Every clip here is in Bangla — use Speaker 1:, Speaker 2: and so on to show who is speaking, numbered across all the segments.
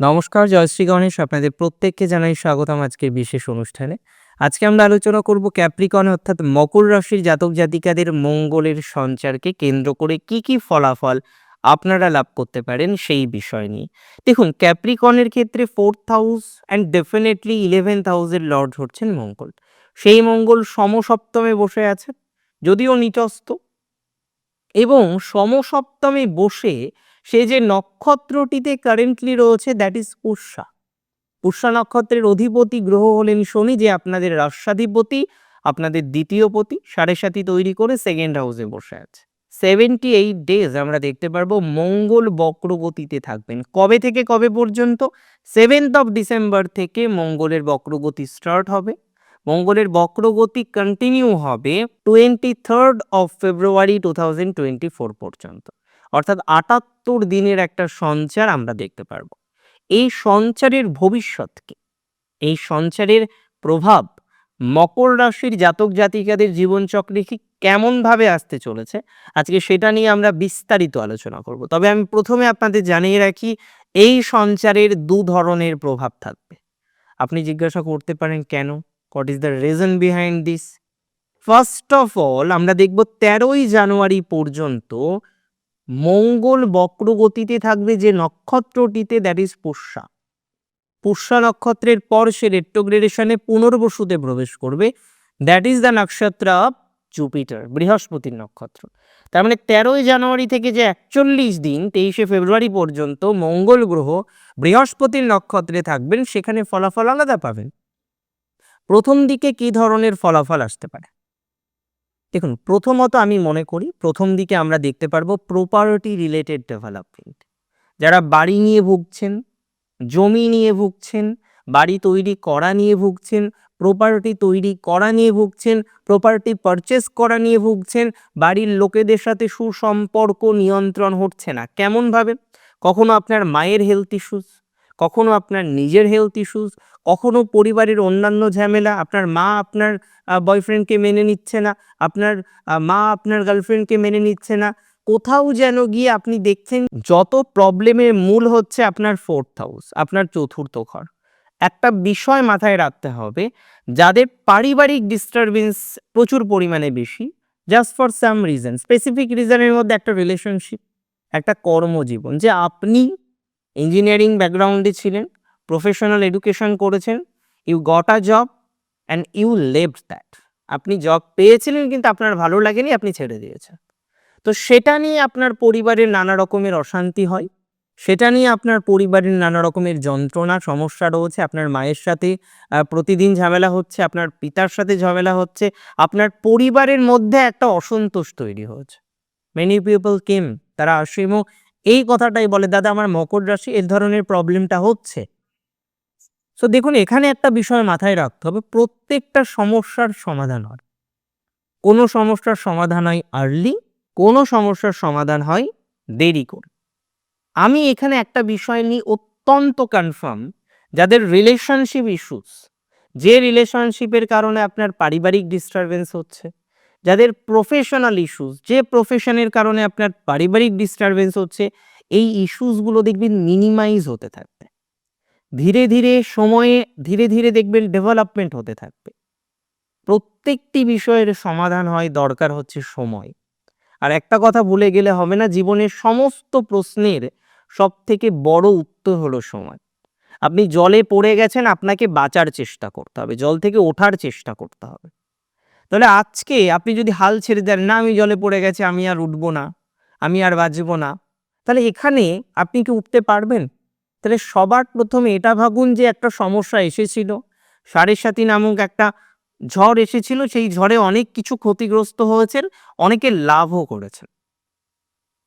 Speaker 1: নমস্কার জয়শ্রী গণেশ। আপনাদের প্রত্যেককে জানাই স্বাগতম আজকের বিশেষ অনুষ্ঠানে। আজকে আমরা আলোচনা করব ক্যাপ্রিকন অর্থাৎ মকর রাশির জাতক জাতিকাদের মঙ্গলের সঞ্চারকে কেন্দ্র করে কি কি ফলাফল আপনারা লাভ করতে পারেন সেই বিষয় নিয়ে। দেখুন ক্যাপ্রিকনের ক্ষেত্রে fourth house and definitely eleventh হাউসের লর্ড হচ্ছেন মঙ্গল। সেই মঙ্গল সমসপ্তমে বসে আছে, যদিও নিচস্ত এবং সমসপ্তমে বসে সে যে নক্ষত্রটিতে কারেন্টলি রয়েছে দ্যাট ইজ পুষ্যা পুষ্যা নক্ষত্রের অধিপতি গ্রহ হলেন শনি, যে আপনাদের রাষ্ট্রাধিপতি, আপনাদের দ্বিতীয় পতি, সাড়ে সাতি তৈরি করে সেকেন্ড হাউসে বসে আছে। সেভেন্টি এইট ডেজ আমরা দেখতে পারব, মঙ্গল বক্রগতিতে থাকবেন। কবে থেকে কবে পর্যন্ত? সেভেন্থ অফ ডিসেম্বর থেকে মঙ্গলের বক্রগতি স্টার্ট হবে। মঙ্গলের বক্রগতি কন্টিনিউ হবে twenty third of February two thousand twenty four পর্যন্ত। অর্থাৎ আটাত্তর দিনের একটা সঞ্চার আমরা দেখতে পারব। এই সঞ্চারের ভবিষ্যৎকে এই সঞ্চারের প্রভাব মকর রাশির জাতক জাতিকাদের জীবনচক্রে কি কেমনভাবে আসতে চলেছে? আজকে সেটা নিয়ে আমরা বিস্তারিত আলোচনা করব। তবে আমি প্রথমে আপনাদের জানিয়ে রাখি, এই সঞ্চারের দু ধরনের প্রভাব থাকবে। আপনি জিজ্ঞাসা করতে পারেন, কেন? What is the reason behind this first of all আমরা দেখব তেরোই জানুয়ারি পর্যন্ত মঙ্গল বক্রগতিতে থাকবে যে নক্ষত্রটিতে দ্যাট ইজ পুষ্যা। পুষ্যা নক্ষত্রের পর সে রেট্রোগ্রেডেশনে পুনর্বসুতে প্রবেশ করবে। That is the nakshatra of Jupiter বৃহস্পতির নক্ষত্র। তার মানে তেরোই জানুয়ারি থেকে যে একচল্লিশ দিন, তেইশে ফেব্রুয়ারি পর্যন্ত মঙ্গল গ্রহ বৃহস্পতির নক্ষত্রে থাকবেন, সেখানে ফলাফল আলাদা পাবেন। প্রথম দিকে কি ধরনের ফলাফল আসতে পারে? দেখুন, প্রথমত আমি মনে করি প্রথম দিকে আমরা দেখতে পারব প্রপার্টি রিলেটেড ডেভেলপমেন্ট যারা বাড়ি নিয়ে ভুগছেন, জমি নিয়ে ভুগছেন, বাড়ি তৈরি করা নিয়ে ভুগছেন প্রপার্টি তৈরি করা নিয়ে ভুগছেন প্রপার্টি পারচেস করা নিয়ে ভুগছেন, বাড়ির লোকেদের সাথে সুসম্পর্ক নিয়ন্ত্রণ হচ্ছে না। কেমনভাবে? কখনো আপনার মায়ের হেলথ ইস্যুস কখনো আপনার নিজের হেলথ ইস্যুস কখনো পরিবারের অন্যান্য ঝামেলা, আপনার মা আপনার বয়ফ্রেন্ডকে মেনে নিচ্ছে না, আপনার মা আপনার গার্লফ্রেন্ডকে মেনে নিচ্ছে না, কোথাও যেন গিয়ে আপনি দেখছেন যত প্রবলেমের মূল হচ্ছে আপনার ফোর্থ হাউস আপনার চতুর্থ ঘর। একটা বিষয় মাথায় রাখতে হবে, যাদের পারিবারিক ডিস্টারবেন্স প্রচুর পরিমাণে বেশি just for some reason specific রিজনের মধ্যে একটা রিলেশনশিপ একটা কর্মজীবন, যে আপনি ইঞ্জিনিয়ারিং ব্যাকগ্রাউন্ডে ছিলেন প্রফেশনাল এডুকেশন করেছেন you got a job and you love that আপনি জব পেয়েছিলেন কিন্তু আপনার ভালো লাগেনি, আপনি ছেড়ে দিয়েছেন। তো সেটা নিয়ে আপনার পরিবারের নানা রকমের অশান্তি হয়, সেটা নিয়ে আপনার পরিবারের নানা রকমের যন্ত্রণা, সমস্যা রয়েছে, আপনার মায়ের সাথে প্রতিদিন ঝামেলা হচ্ছে, আপনার পিতার সাথে ঝামেলা হচ্ছে, আপনার পরিবারের মধ্যে একটা অসন্তোষ তৈরি হয়েছে। মেনি পিপল কেম তারা আসে এবং এই কথাটাই বলে, দাদা, আমার মকর রাশি এর ধরনের প্রবলেমটা হচ্ছে। সো দেখুন, এখানে একটা বিষয় মাথায় রাখতে হবে, প্রত্যেকটা সমস্যার সমাধান হয়। কোনো সমস্যার সমাধান হয় আর্লি কোনো সমস্যার সমাধান হয় দেরি করে। আমি এখানে একটা বিষয় নিয়ে অত্যন্ত কনফার্ম যাদের রিলেশনশিপ ইস্যুস যে রিলেশনশিপের কারণে আপনার পারিবারিক ডিস্টারবেন্স হচ্ছে যাদের প্রফেশনাল ইস্যুস যে প্রফেশনের কারণে আপনার পারিবারিক ডিস্টারবেন্স হচ্ছে, এই ইস্যুসগুলো দেখবেন মিনিমাইজ হতে থাকবে। ধীরে ধীরে সময়ে ধীরে ধীরে দেখবেন ডেভেলপমেন্ট হতে থাকবে। প্রত্যেকটি বিষয়ের সমাধান হয়, দরকার হচ্ছে সময়। আর একটা কথা ভুলে গেলে হবে না, জীবনের সমস্ত প্রশ্নের সব থেকে বড় উত্তর হলো সময়। আপনি জলে পড়ে গেছেন, আপনাকে বাঁচার চেষ্টা করতে হবে, জল থেকে ওঠার চেষ্টা করতে হবে। তাহলে আজকে আপনি যদি হাল ছেড়ে দেন, না, আমি জলে পড়ে গেছি, আমি আর উঠবো না, আমি আর বাঁচবো না, তাহলে এখানে আপনি কি উঠতে পারবেন? তাহলে সবার প্রথমে এটা ভাবুন যে একটা সমস্যা এসেছিল। সাড়ে সাতি নামক একটা ঝড় এসেছিল, সেই ঝড়ে অনেক কিছু ক্ষতিগ্রস্ত হয়েছেন, অনেকে লাভও করেছেন।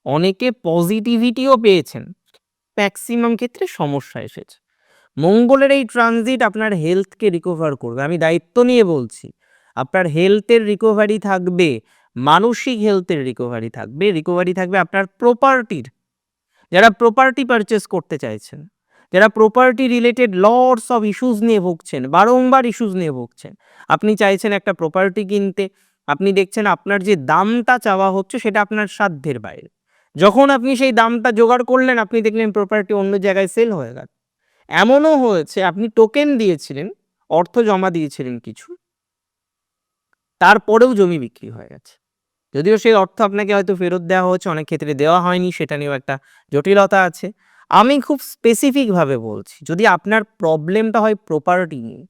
Speaker 1: অনেকে পজিটিভিটিও পেয়েছেন। ম্যাক্সিমাম ক্ষেত্রে সমস্যা এসেছে। মঙ্গলের এই ট্রানজিট আপনার হেলথকে রিকভার করবে। আমি দায়িত্ব নিয়ে বলছি। আপনার হেলথের রিকভারি থাকবে, মানসিক হেলথের রিকভারি থাকবে রিকভারি থাকবে আপনার প্রপার্টির যারা প্রপার্টি পারচেস করতে চাইছেন, যারা property related lords of issues নিয়ে ভুগছেন, বারংবার ইস্যুস নিয়ে ভুগছেন, আপনি চাইছেন একটা প্রপার্টি কিনতে, আপনি দেখছেন আপনার যে দামটা চাওয়া হচ্ছে সেটা আপনার সাধ্যের বাইরে। যখন আপনি সেই দামটা জোগাড় করলেন, আপনি দেখলেন প্রপার্টি অন্য জায়গায় সেল হয়ে গেল। এমনও হয়েছে, আপনি টোকেন দিয়েছিলেন, অর্থ জমা দিয়েছিলেন কিছু তারপরেও জমি বিক্রি হয়ে গেছে। যদিও সেই অর্থ আপনাকে হয়তো ফেরত দেওয়া হয়েছে, অনেক ক্ষেত্রে দেওয়া হয়নি, সেটা নিয়েও একটা জটিলতা আছে। আমি খুব স্পেসিফিকভাবে বলছি, যদি আপনার প্রবলেমটা হয় প্রপার্টি নিয়ে,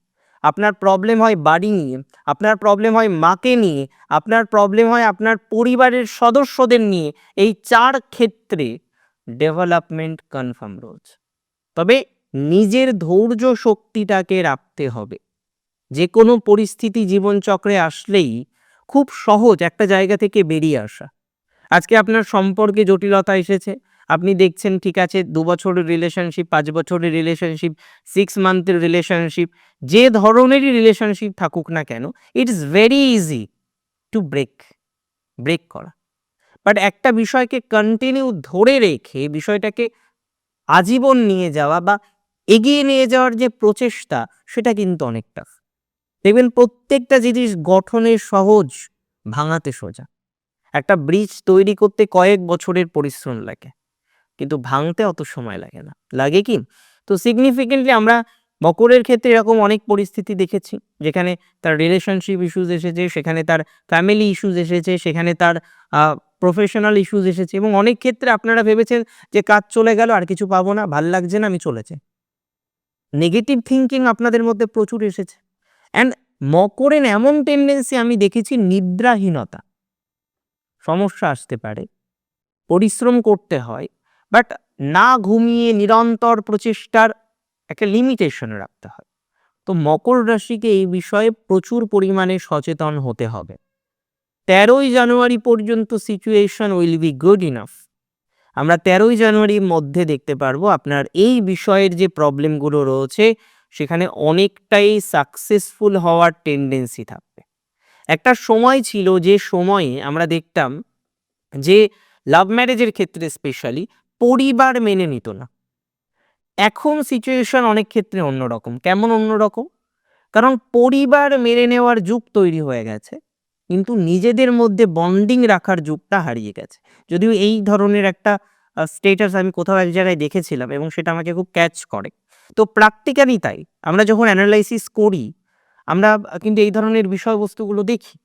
Speaker 1: আপনার প্রবলেম হয় বাড়ি নিয়ে, আপনার প্রবলেম হয় মাকে নিয়ে, আপনার প্রবলেম হয় আপনার পরিবারের সদস্যদের নিয়ে, এই চার ক্ষেত্রে ডেভেলপমেন্ট কনফার্ম রয়েছে। তবে নিজের ধৈর্য শক্তিটাকে রাখতে হবে। যে কোনো পরিস্থিতি জীবনচক্রে আসলেই খুব সহজ একটা জায়গা থেকে বেরিয়ে আসা। আজকে আপনার সম্পর্কে জটিলতা এসেছে, আপনি দেখছেন ঠিক আছে, দু বছরের রিলেশনশিপ পাঁচ বছরের রিলেশনশিপ সিক্স মান্থের রিলেশনশিপ যে ধরনেরই রিলেশনশিপ থাকুক না কেন it is very easy to break break করা। বাট একটা বিষয়কে কন্টিনিউ ধরে রেখে, বিষয়টাকে আজীবন নিয়ে যাওয়া বা এগিয়ে নিয়ে যাওয়ার যে প্রচেষ্টা, সেটা কিন্তু অনেকটা। দেখবেন প্রত্যেকটা জিনিস গঠনের সহজ, ভাঙাতে সোজা। একটা ব্রিজ তৈরি করতে কয়েক বছরের পরিশ্রম লাগে, কিন্তু ভাঙতে অত সময় লাগে না। লাগে কি? তো সিগনিফিকেন্টলি আমরা মকরের ক্ষেত্রে এরকম অনেক পরিস্থিতি দেখেছি, যেখানে তার রিলেশনশিপ ইস্যুজ এসেছে, সেখানে তার ফ্যামিলি ইস্যুজ এসেছে, সেখানে তার প্রফেশনাল ইস্যুজ এসেছে এবং অনেক ক্ষেত্রে আপনারা ভেবেছেন যে কাজ চলে গেল, আর কিছু পাবো না, ভালো লাগছে না, আমি চলেছে। নেগেটিভ থিঙ্কিং আপনাদের মধ্যে প্রচুর এসেছে। অ্যান্ড মকরের এমন টেন্ডেন্সি আমি দেখেছি নিদ্রাহীনতা। সমস্যা আসতে পারে, পরিশ্রম করতে হয় বাট না ঘুমিয়ে নিরন্তর প্রচেষ্টার একটা লিমিটেশন রাখতে হয়। তো মকর রাশিকে এই বিষয়ে প্রচুর পরিমাণে সচেতন হতে হবে। তেরোই জানুয়ারি পর্যন্ত situation will be good enough আমরা তেরোই জানুয়ারির মধ্যে দেখতে পারব আপনার এই বিষয়ের যে প্রবলেমগুলো রয়েছে সেখানে অনেকটাই সাকসেসফুল হওয়ার টেন্ডেন্সি থাকবে। একটা সময় ছিল যে সময়ে আমরা দেখতাম যে লাভ ম্যারেজের ক্ষেত্রে স্পেশালি পরিবার মেনে নিত না। এখন সিচুয়েশন অনেক ক্ষেত্রে অন্যরকম। কেমন অন্যরকম? কারণ পরিবার মেনে নেওয়ার যুগ তৈরি হয়ে গেছে, কিন্তু নিজেদের মধ্যে বন্ডিং রাখার যুগটা হারিয়ে গেছে। যদিও এই ধরনের একটা স্টেটাস আমি কোথাও এক জায়গায় দেখেছিলাম এবং সেটা আমাকে খুব ক্যাচ করে। তো প্র্যাকটিক্যালি তাই। আমরা যখন অ্যানালাইসিস করি, আমরা কিন্তু এই ধরনের বিষয়বস্তুগুলো দেখি।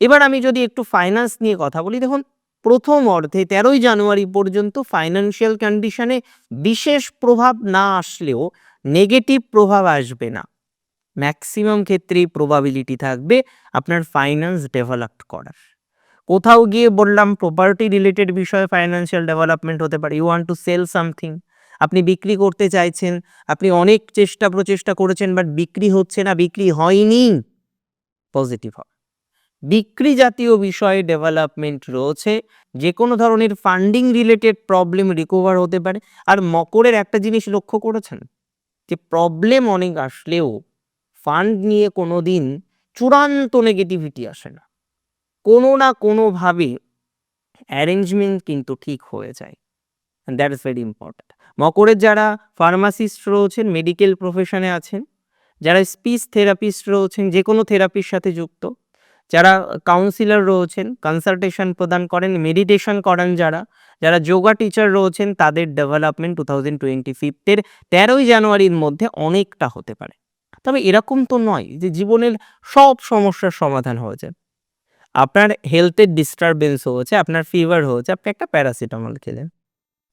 Speaker 1: এবার আমি যদি একটু ফাইন্যান্স নিয়ে কথা বলি, দেখুন, প্রথম অর্ধে তেরোই জানুয়ারি পর্যন্ত ফাইন্যান্সিয়াল কন্ডিশনে বিশেষ প্রভাব না আসলেও নেগেটিভ প্রভাব আসবে না। ম্যাক্সিমাম ক্ষেত্রেই প্রবাবিলিটি থাকবে আপনার ফাইন্যান্স ডেভেলপ করার। কোথাও গিয়ে বললাম প্রপার্টি রিলেটেড বিষয়ে ফাইন্যান্সিয়াল ডেভেলপমেন্ট হতে পারে। You want to sell something আপনি বিক্রি করতে চাইছেন, আপনি অনেক চেষ্টা প্রচেষ্টা করেছেন বাট বিক্রি হচ্ছে না, বিক্রি হয়নি। পজিটিভ হবে। বিক্রি জাতীয় বিষয়ে ডেভেলপমেন্ট রয়েছে যে কোনো ধরনের ফান্ডিং রিলেটেড প্রবলেম রিকভার হতে পারে। আর মকরের একটা জিনিস লক্ষ্য করেছেন, যে প্রবলেম অনেক আসলেও ফান্ড নিয়ে কোনো দিন চূড়ান্ত নেগেটিভিটি আসে না। কোনো না কোনোভাবে অ্যারেঞ্জমেন্ট কিন্তু ঠিক হয়ে যায়। দ্যাট ইজ ভেরি ইম্পর্ট্যান্ট মকরের যারা ফার্মাসিস্ট রয়েছেন, মেডিকেল প্রফেশনে আছেন, যারা স্পিচ থেরাপিস্ট রয়েছেন, যে কোনো থেরাপির সাথে যুক্ত, যারা কাউন্সিলর রয়েছেন, কনসালটেশন প্রদান করেন, মেডিটেশন করেন যারা যারা যোগা টিচার রয়েছেন, তাদের ডেভেলপমেন্ট টু থাউজেন্ড টোয়েন্টি ফিফথের তেরোই জানুয়ারির মধ্যে অনেকটা হতে পারে। তবে এরকম তো নয় যে জীবনের সব সমস্যার সমাধান হয়ে যায় আপনার হেলথের ডিস্টারবেন্স হয়েছে, আপনার ফিভার হয়েছে, আপনি একটা প্যারাসিটামল খেলেন।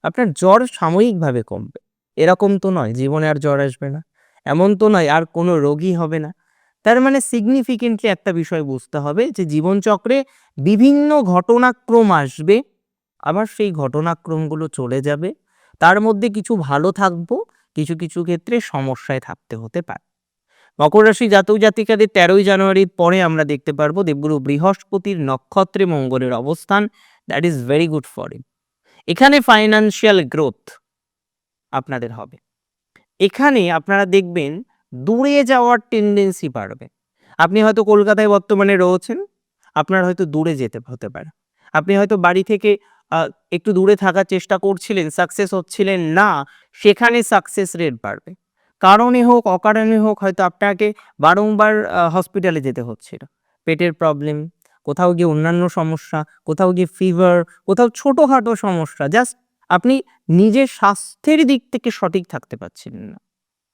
Speaker 1: আপনার জ্বর সাময়িকভাবে কমবে। এরকম তো নয়, জীবনে আর জ্বর আসবে না। এমন তো নয়, আর কোনো রোগী হবে না। তার মানে সিগনিফিকেন্টলি একটা বিষয় বুঝতে হবে যে জীবনচক্রে বিভিন্ন ঘটনাক্রম আসবে, আবার সেই ঘটনাক্রমগুলো চলে যাবে। তার মধ্যে কিছু ভালো থাকব, কিছু কিছু ক্ষেত্রে সমস্যায় থাকতে হতে পারে। মকর রাশি জাতক জাতিকাদের তেরোই জানুয়ারির পরে আমরা দেখতে পারব দেবগুরু বৃহস্পতির নক্ষত্রে মঙ্গলের অবস্থান। That is very good for him এখানে ফাইন্যান্সিয়াল গ্রোথ আপনাদের হবে। এখানে আপনারা দেখবেন দূরে যাওয়ার টেন্ডেন্সি বাড়বে। আপনি হয়তো কলকাতায় বর্তমানে রয়েছেন, আপনার হয়তো দূরে যেতে, হতে পারে। আপনি হয়তো বাড়ি থেকে একটু দূরে থাকার চেষ্টা করছিলেন সাকসেস হচ্ছিলেন না, সেখানে সাকসেস রেট বাড়বে। কারণে হোক, অকারণে হোক, হয়তো আপনাকে বারংবার হসপিটালে যেতে হচ্ছিল। পেটের প্রবলেম কোথাও গিয়ে অন্যান্য সমস্যা, কোথাও গিয়ে ফিভার কোথাও ছোটোখাটো সমস্যা জাস্ট আপনি নিজের স্বাস্থ্যের দিক থেকে সঠিক থাকতে পারছেন না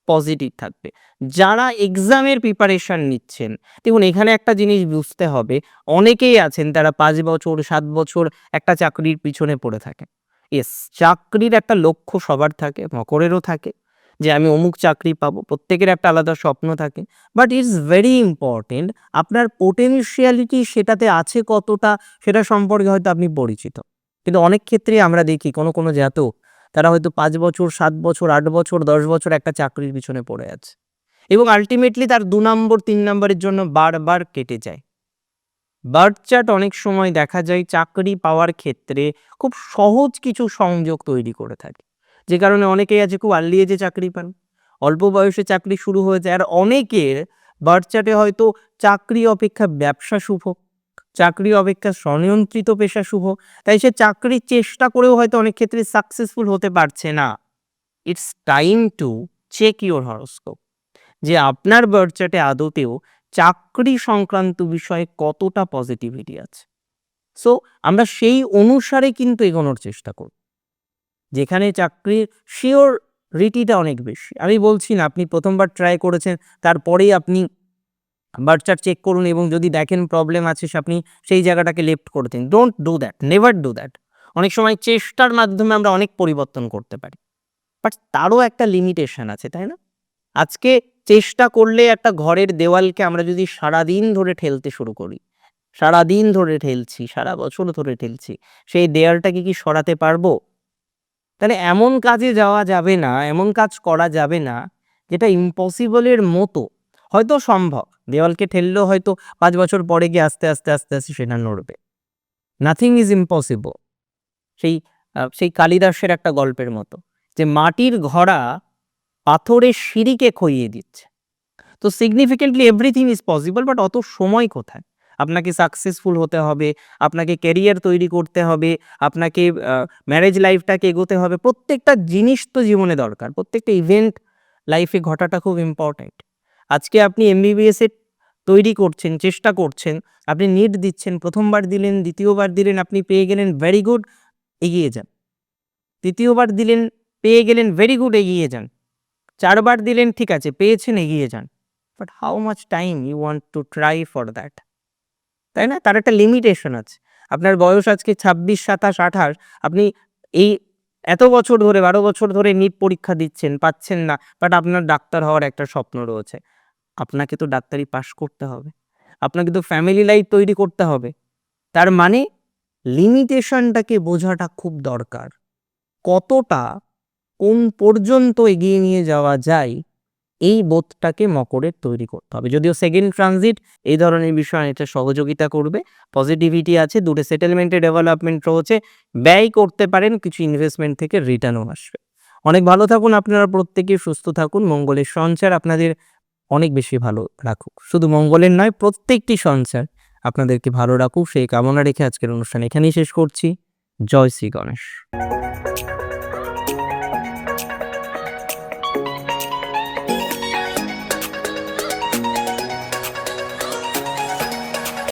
Speaker 1: পজিটিভ থাকবে। যারা এক্সামের প্রিপারেশন নিচ্ছেন, দেখুন এখানে একটা জিনিস বুঝতে হবে, অনেকেই আছেন তারা পাঁচ বছর, সাত বছর একটা চাকরির পিছনে পড়ে থাকে। ইয়েস চাকরির একটা লক্ষ্য সবার থাকে, মকরেরও থাকে। যে আমি অমুক চাকরি পাবো, প্রত্যেকের একটা আলাদা স্বপ্ন থাকে। বাট ইটস ভেরি ইম্পর্টেন্ট আপনার পোটেনশিয়ালিটি সেটাতে আছে কতটা, সেটা সম্পর্কে হয়তো আপনি পরিচিত। কিন্তু অনেক ক্ষেত্রে আমরা দেখি, কোনো কোনো জাতক, তারা হয়তো পাঁচ বছর, সাত বছর, আট বছর, দশ বছর একটা চাকরির পিছনে পড়ে আছে। এবং আলটিমেটলি তার দু নম্বর, তিন নম্বরের জন্য বারবার কেটে যায়। বার্থ চার্ট অনেক সময় দেখা যায়, চাকরি পাওয়ার ক্ষেত্রে খুব সহজ কিছু সংযোগ তৈরি করে থাকে। যে কারণে অনেকেই আছে খুব আর্লি এজে চাকরি পান। অল্প বয়সে চাকরি শুরু হয়ে যায়। আর অনেকের বার্থ চার্টে হয়তো চাকরি অপেক্ষা ব্যবসা শুভ, চাকরি অপেক্ষা স্বনিয়ন্ত্রিত পেশা শুভ। তাই সে চাকরির চেষ্টা করেও হয়তো অনেক ক্ষেত্রে সাকসেসফুল হতে পারছে না। It's time to check your horoscope যে আপনার বার্থ চার্টে আদতেও চাকরি সংক্রান্ত বিষয়ে কতটা পজিটিভিটি আছে। সো আমরা সেই অনুসারে কিন্তু এগোনোর চেষ্টা করব। যেখানে চাকরির শিওর রিটিটা অনেক বেশি। আমি বলছি না, আপনি প্রথমবার ট্রাই করেছেন, তারপরেই আপনি বার্থ চার্ট চেক করুন এবং যদি দেখেন প্রবলেম আছে, সে আপনি সেই জায়গাটাকে লেফট করে দিন। Don't do that never do that অনেক সময় চেষ্টার মাধ্যমে আমরা অনেক পরিবর্তন করতে পারি। বাট তারও একটা লিমিটেশন আছে, তাই না? আজকে চেষ্টা করলে একটা ঘরের দেওয়ালকে আমরা যদি সারাদিন ধরে ঠেলতে শুরু করি, সারাদিন ধরে ঠেলছি, সারা বছর ধরে ঠেলছি, সেই দেয়ালটাকে কি সরাতে পারব? তাহলে এমন কাজে যাওয়া যাবে না, এমন কাজ করা যাবে না, যেটা ইম্পসিবলের মতো, হয়তো সম্ভব। দেওয়ালকে ঠেললেও হয়তো পাঁচ বছর পরে গিয়ে আস্তে আস্তে আস্তে আস্তে সেটা নড়বে। নাথিং ইজ ইম্পসিবল সেই সেই কালিদাসের একটা গল্পের মতো, যে মাটির ঘোড়া পাথরের সিঁড়িকে খইয়ে দিচ্ছে। তো significantly everything is possible but অত সময় কোথায়? আপনাকে সাকসেসফুল হতে হবে, আপনাকে ক্যারিয়ার তৈরি করতে হবে, আপনাকে ম্যারেজ লাইফটাকে এগোতে হবে। প্রত্যেকটা জিনিস তো জীবনে দরকার, প্রত্যেকটা ইভেন্ট লাইফে ঘটাটা খুব ইম্পর্ট্যান্ট আজকে আপনি এমবিবিএস এর তৈরি করছেন, চেষ্টা করছেন, আপনি নিট দিচ্ছেন, প্রথমবার দিলেন, দ্বিতীয়বার দিলেন, আপনি পেয়ে গেলেন ভেরি গুড এগিয়ে যান। তৃতীয়বার দিলেন, পেয়ে গেলেন ভেরি গুড এগিয়ে যান। চারবার দিলেন, ঠিক আছে, পেয়েছেন, এগিয়ে যান। But how much time you want to try for that তাই না? তার একটা লিমিটেশন আছে। আপনার বয়স আজকে ছাব্বিশ, সাতাশ, আঠাশ, আপনি এই এত বছর ধরে, বারো বছর ধরে নিট পরীক্ষা দিচ্ছেন, পাচ্ছেন না বাট আপনার ডাক্তার হওয়ার একটা স্বপ্ন রয়েছে। আপনাকে তো ডাক্তারি পাশ করতে হবে। আপনাকে তো ফ্যামিলি লাইফ তৈরি করতে হবে। তার মানে লিমিটেশনটাকে বোঝাটা খুব দরকার। কতটা, কোন পর্যন্ত এগিয়ে নিয়ে যাওয়া যায় এই বোধটাকে মকরের তৈরি করতে হবে। যদিও সেকেন্ড ট্রানজিট এই ধরনের বিষয় এটা সহযোগিতা করবে। পজিটিভিটি আছে দূরে সেটেলমেন্টে ডেভেলপমেন্ট রয়েছে, ব্যয় করতে পারেন, কিছু ইনভেস্টমেন্ট থেকে রিটার্নও আসবে। অনেক ভালো থাকুন আপনারা প্রত্যেকে, সুস্থ থাকুন, মঙ্গলের সঞ্চার আপনাদের অনেক বেশি ভালো রাখুক। শুধু মঙ্গলের নয়, প্রত্যেকটি সঞ্চার আপনাদেরকে ভালো রাখুক। সেই কামনা রেখে আজকের অনুষ্ঠান এখানেই শেষ করছি। জয় শ্রী গণেশ।